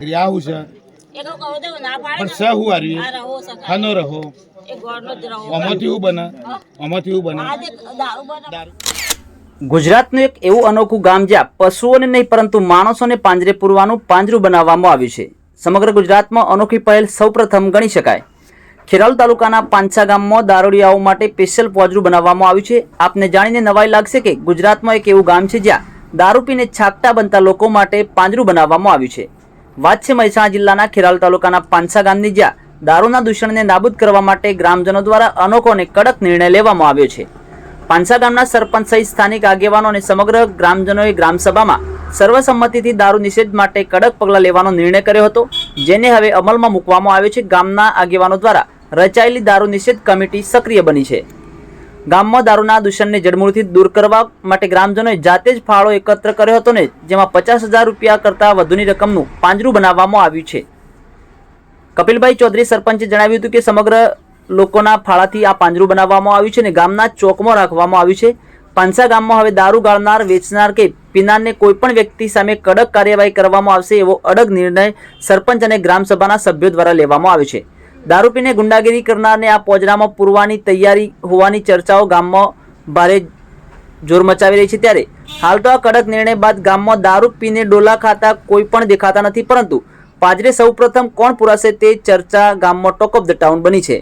આવું છે. પણ સ હું હારી આ રહો સકા. ખાનો રહો. આમાંથી શું બને? આમાંથી હું બને? ગુજરાતનું એક એવું અનોખું ગામ જ્યાં પશુઓને નહીં પરંતુ માણસોને પાંજરે પૂરવાનું પાંજરું બનાવવામાં આવ્યું છે. સમગ્ર ગુજરાતમાં અનોખી પહેલ સૌપ્રથમ ગણી શકાય. ખેરાલ તાલુકાના પાંછા ગામમાં દારૂડિયાઓ માટે સ્પેશિયલ પોજરું બનાવવામાં આવ્યું છે. આપને જાણીને નવાઈ લાગશે કે ગુજરાતમાં એક એવું ગામ છે જ્યાં દારૂ પીને છાપટા બનતા લોકો માટે પાંજરું બનાવવામાં આવ્યું છે. વાત મહેસાણા જિલ્લાના ખેરાલ તાલુકાના પાંચસા ગામની જ્યાં દારૂના દૂષણને નાબૂદ કરવા માટે ગ્રામજનો દ્વારા અનોખો અને કડક નિર્ણય લેવામાં આવ્યો છે. પાંચસા ગામના સરપંચ સહિત સ્થાનિક આગેવાનો અને સમગ્ર ગ્રામજનોએ ગ્રામસભામાં સર્વસંમતિથી દારૂ નિષેધ માટે કડક પગલાં લેવાનો નિર્ણય કર્યો હતો, જેને હવે અમલમાં મૂકવામાં આવ્યો છે ગામના આગેવાનો દ્વારા રચાયેલી દારૂ નિષેધ કમિટી સક્રિય બની છે. ગામમાં દારૂના દૂષણને જડમૂળથી દૂર કરવા માટે ગ્રામજનોએ જાતે જ ફાળો એકત્ર કર્યો હતો ને, જેમાં પચાસ હજાર રૂપિયા કરતાં વધુની રકમનું પાંજરું બનાવવામાં આવ્યું છે. કપિલભાઈ ચૌધરી સરપંચે જણાવ્યું હતું કે સમગ્ર લોકોના ફાળાથી આ પાંજરું બનાવવામાં આવ્યું છે અને ગામના ચોકમાં રાખવામાં આવ્યું છે. પાંસા ગામમાં હવે દારૂ ગાળનાર, વેચનાર કે પીનારને કોઈપણ વ્યક્તિ સામે કડક કાર્યવાહી કરવામાં આવશે એવો અડગ નિર્ણય સરપંચ અને ગ્રામસભાના સભ્યો દ્વારા લેવામાં આવ્યો છે. દારૂ પીને ગુંડાગીરી કરનારને આ પોજરામાં પૂરવાની તૈયારી હોવાની ચર્ચાઓ ગામમાં ભારે જોર મચાવી રહી છે ત્યારે હાલ તો આ કડક નિર્ણય બાદ ગામમાં દારૂ પીને ડોલા ખાતા કોઈ પણ દેખાતા નથી, પરંતુ પાજરે સૌપ્રથમ કોણ પુરાશે તે ચર્ચા ગામમાં ટોક ઓફ ધ ટાઉન બની છે.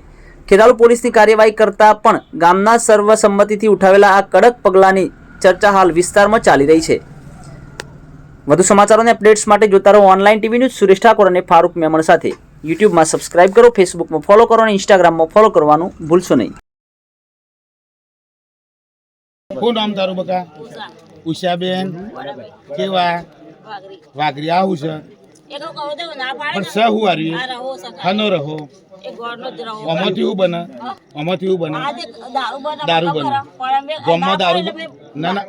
ખેરાલુ પોલીસની કાર્યવાહી કરતા પણ ગામના સર્વસંમતિથી ઉઠાવેલા આ કડક પગલાંની ચર્ચા હાલ વિસ્તારમાં ચાલી રહી છે. વધુ સમાચારો અને અપડેટ્સ માટે જોતા રહો online TV news Suresh Thakor અને ફારૂક મેમણ સાથે. યુટ્યુબમાં સબસ્ક્રાઇબ કરો ફેસબુકમાં ફોલો કરો અને ઇન્સ્ટાગ્રામમાં ફોલો કરવાનું ભૂલશો નહીં. શું નામ તારું બકા? ઉષાબેન. કેવા? વાઘરી. આવું છે? પણ સહુ હારી આ રહો. આમાંથી શું બને? આમાંથી શું બને? દારૂ બને. ગામમાં દારૂ ના, ના.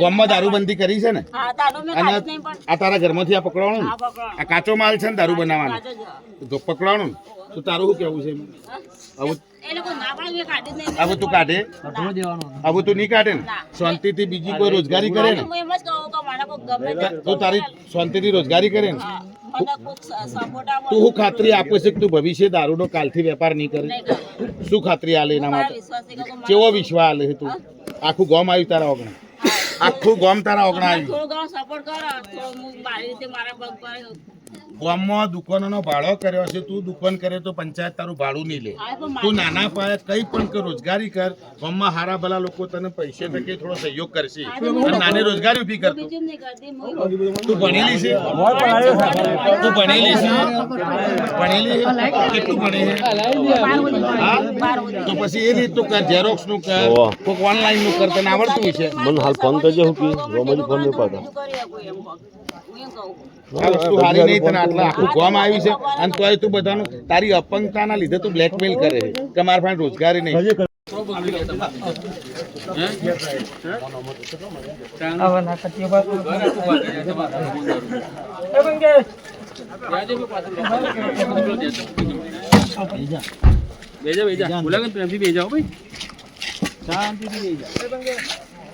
ગામમાં દારૂબંધી કરી છે ને? હા તાનું મેં અને આ તારા ઘરમાંથી આ પકડવાનું ને? આ કાચો માલ છે ને દારૂ બનાવવાનો? તો પકડવાનું ને? તો તારું શું કેવું છે નહીં હવે તું કાઢે? આવું તું નહીં કાઢે ને? શાંતિથી બીજી કોઈ રોજગારી કરે ને? હું એમ જ કહું કે મને કોઈ ગમે તે તું તારી શાંતિથી રોજગારી કરે ને? તું હું ખાતરી આપે છે કે તું ભવિષ્ય દારૂનો કાલથી વેપાર નહીં કરે? શું ખાતરી આલે એના માટે? કેવો વિશ્વાસ આલે તું? આખું ગોમ આવ્યું તારા ઓગણા? આખું ગોમ તારા ઓગણા આવ્યું? સપોર્ટ કરો મારી રીતે મારા પગ પર ગામમાં દુકાનોનો ભાડો કર્યો છે તું દુકાન કરે તો પંચાયત તારું ભાડું નહીં લે. તું નાના પાયે કઈ પણ કર રોજગારી કર ગામમાં હારા ભલા લોકો તને પૈસે ટકે થોડો સહયોગ કરશે. નાની રોજગારી કરતી હું તું ભણેલી છે? તું ભણેલી છે? ભણેલી કેટલું ભણે છે? તો પછી એ રીતનું કર ઝેરોક્સનું કર કોઈક ઓનલાઈનનું કર તને આવડતું છે? મને હાલ ફોન કરજે હું કે રોમાજી ફોન નહીં પાડતા. કરી આ વસ્તુ હારી નહીં તને આટલા આખું ગામ આવ્યું છે. અને તોય તું બધાનું તારી અપંગતાના લીધે તું બ્લેકમેલ કરે છે. કે મારા પાસે રોજગારી નહીં.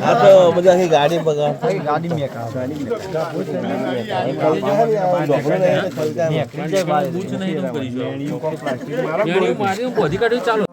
હા તો બધા ગાડી બગાડ. ગાડી મેં ચાલો